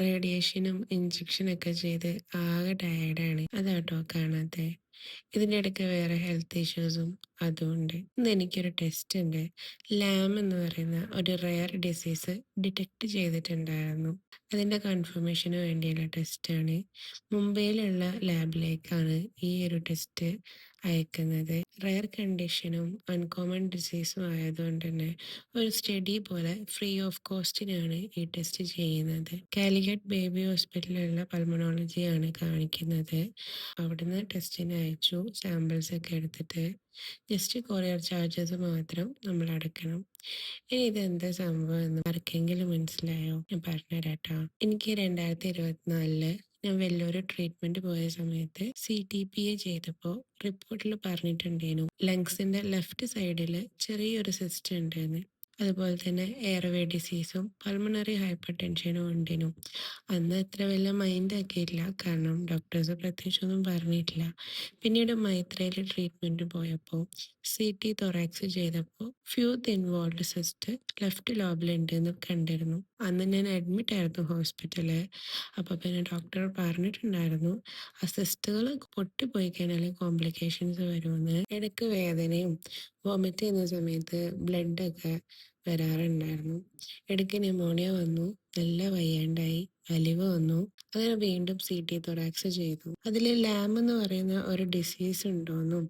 റേഡിയേഷനും ഇഞ്ചക്ഷനൊക്കെ ചെയ്ത് ആകെ ടയേർഡാണ് അതാട്ടോ കാണാത്തെ. ഇതിന്റെ ഇടയ്ക്ക് വേറെ ഹെൽത്ത് ഇഷ്യൂസും അതുമുണ്ട് ഇന്ന് എനിക്കൊരു ടെസ്റ്റ് ഉണ്ട്. ലാം എന്ന് പറയുന്ന ഒരു റെയർ ഡിസീസ് ഡിറ്റക്ട് ചെയ്തിട്ടുണ്ടായിരുന്നു. അതിന്റെ കൺഫർമേഷന് വേണ്ടിയുള്ള ടെസ്റ്റാണ് മുംബൈയിലുള്ള ലാബിലേക്കാണ് ഈ ഒരു ടെസ്റ്റ് അയക്കുന്നത്. റയർ കണ്ടീഷനും അൺകോമൺ ഡിസീസും ആയതുകൊണ്ട് തന്നെ ഒരു സ്റ്റഡി പോലെ ഫ്രീ ഓഫ് കോസ്റ്റിനാണ് ഈ ടെസ്റ്റ് ചെയ്യുന്നത്. കാലിക്കറ്റ് ബേബി ഹോസ്പിറ്റലിലുള്ള പൾമണോളജിയാണ് കാണിക്കുന്നത്. അവിടുന്ന് ടെസ്റ്റിന് അയച്ചു സാമ്പിൾസ് ഒക്കെ എടുത്തിട്ട് ജസ്റ്റ് കൊറിയർ ചാർജസ് മാത്രം നമ്മൾ അടക്കണം. ഇനി ഇതെന്താ സംഭവം എന്ന് ആർക്കെങ്കിലും മനസ്സിലായോ? ഞാൻ പറഞ്ഞുതരാട്ടോ. എനിക്ക് രണ്ടായിരത്തി ഇരുപത്തിനാലിൽ ഞാൻ വലിയൊരു ട്രീറ്റ്മെന്റ് പോയ സമയത്ത് സി ടി പി എ ചെയ്തപ്പോൾ റിപ്പോർട്ടിൽ പറഞ്ഞിട്ടുണ്ടേനു ലങ്സിന്റെ ലെഫ്റ്റ് സൈഡിൽ ചെറിയൊരു സിസ്റ്റം ഉണ്ടെന്ന്. അതുപോലെ തന്നെ എയർവേ ഡിസീസും പൾമണറി ഹൈപ്പർ ടെൻഷനും ഉണ്ടിനും. അന്ന് അത്ര വലിയ മൈൻഡ് ആക്കിയില്ല കാരണം ഡോക്ടേഴ്സ് പ്രത്യേകിച്ചൊന്നും പറഞ്ഞിട്ടില്ല. പിന്നീട് മൈത്രയിൽ ട്രീറ്റ്മെന്റ് പോയപ്പോൾ സി ടി തൊറാക്സ് ചെയ്തപ്പോൾ ഫ്യൂത്ത് ഇൻവോൾവ് സിസ്റ്റ് ലെഫ്റ്റ് ലോബിലുണ്ട് എന്ന് കണ്ടിരുന്നു. അന്ന് ഞാൻ അഡ്മിറ്റ് ആയിരുന്നു ഹോസ്പിറ്റലിൽ അപ്പോൾ പിന്നെ ഡോക്ടർ പറഞ്ഞിട്ടുണ്ടായിരുന്നു ആ സിസ്റ്റുകൾ പൊട്ടിപ്പോയി കഴിഞ്ഞാൽ കോംപ്ലിക്കേഷൻസ് വരുമെന്ന് ഇടയ്ക്ക് വേദനയും വോമിറ്റ് ചെയ്യുന്ന സമയത്ത് ബ്ലഡൊക്കെ വരാറുണ്ടായിരുന്നു. ഇടയ്ക്ക് ന്യൂമോണിയ വന്നു നല്ല വയ്യാണ്ടായി അലിവ് വന്നു. അങ്ങനെ വീണ്ടും സി ടി തൊറാക്സ് ചെയ്തു. അതിൽ ലാം എന്ന് പറയുന്ന ഒരു ഡിസീസ് ഉണ്ടോയെന്നും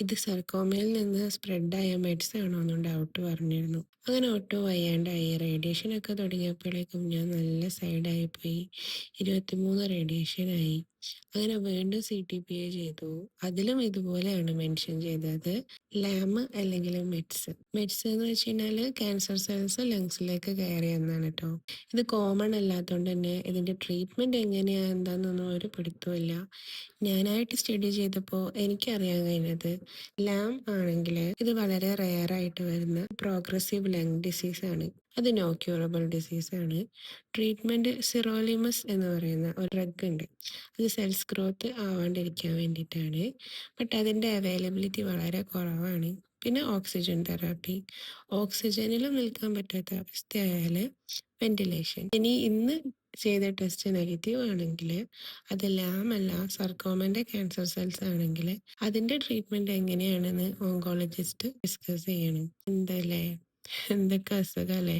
ഇത് സർക്കോമയിൽ നിന്ന് സ്പ്രെഡായ മെഡ്സ് ആണോ എന്നും ഡൗട്ട് പറഞ്ഞിരുന്നു. അങ്ങനെ ഒട്ടും വയ്യാണ്ടായി. റേഡിയേഷൻ ഒക്കെ തുടങ്ങിയപ്പോഴേക്കും ഞാൻ നല്ല സൈഡായി പോയി. ഇരുപത്തിമൂന്ന് റേഡിയേഷനായി അങ്ങനെ വീണ്ടും സി ടി പി എ ചെയ്തു. അതിലും ഇതുപോലെയാണ് മെൻഷൻ ചെയ്തത്. ലാം അല്ലെങ്കിൽ മെഡ്സ്. മെഡ്സ് എന്ന് വെച്ച് കഴിഞ്ഞാൽ ക്യാൻസർ സെൽസ് ലങ്സിലേക്ക് കയറി എന്നാണ് കേട്ടോ ഇത് കോമൺ അല്ലാത്തതുകൊണ്ട് തന്നെ ഇതിന്റെ ട്രീറ്റ്മെന്റ് എങ്ങനെയാ എന്താണെന്നൊന്നും ഒരു പിടുത്തമില്ല. ഞാനായിട്ട് സ്റ്റഡി ചെയ്തപ്പോൾ എനിക്കറിയാൻ കഴിഞ്ഞത് ലാം ആണെങ്കിൽ ഇത് വളരെ റെയർ ആയിട്ട് വരുന്ന പ്രോഗ്രസീവ് ലങ് ഡിസീസ് ആണ് അത് നോ ക്യൂറബിൾ ഡിസീസ് ആണ്. ട്രീറ്റ്മെന്റ് സിറോലിമസ് എന്ന് പറയുന്ന ഒരു ഡ്രഗ് ഉണ്ട്. അത് സെൽസ് ഗ്രോത്ത് ആവാണ്ടിരിക്കാൻ വേണ്ടിയിട്ടാണ്. ബട്ട് അതിന്റെ അവൈലബിലിറ്റി വളരെ കുറവാണ്. പിന്നെ ഓക്സിജൻ തെറാപ്പി ഓക്സിജനിലും നിൽക്കാൻ പറ്റാത്ത അവസ്ഥയായാൽ വെന്റിലേഷൻ ഇനി ഇന്ന് ചെയ്ത ടെസ്റ്റ് നെഗറ്റീവ് ആണെങ്കിൽ അത് ലാമല്ല അല്ല സർക്കോമന്റെ ക്യാൻസർ സെൽസ് ആണെങ്കിൽ അതിന്റെ ട്രീറ്റ്മെന്റ് എങ്ങനെയാണെന്ന് ഓങ്കോളജിസ്റ്റ് ഡിസ്കസ് ചെയ്യണം. എന്തല്ലേ എന്തൊക്കെ അസുഖമല്ലേ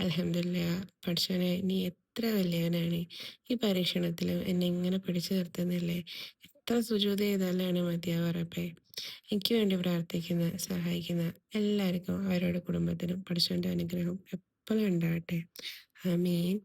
അലഹമില്ല പഠിച്ചവനെ നീ എത്ര വലിയവനാണ്? ഈ പരീക്ഷണത്തിലും എന്നെ ഇങ്ങനെ പിടിച്ചു നിർത്തുന്നില്ലേ എത്ര സുജൂത ചെയ്താലാണ് മതിയാവാറപ്പേ എനിക്ക് വേണ്ടി പ്രാർത്ഥിക്കുന്ന സഹായിക്കുന്ന എല്ലാവർക്കും അവരുടെ കുടുംബത്തിനും പഠിച്ചവന്റെ അനുഗ്രഹം എപ്പോഴും ഉണ്ടാവട്ടെ. ആമീൻ.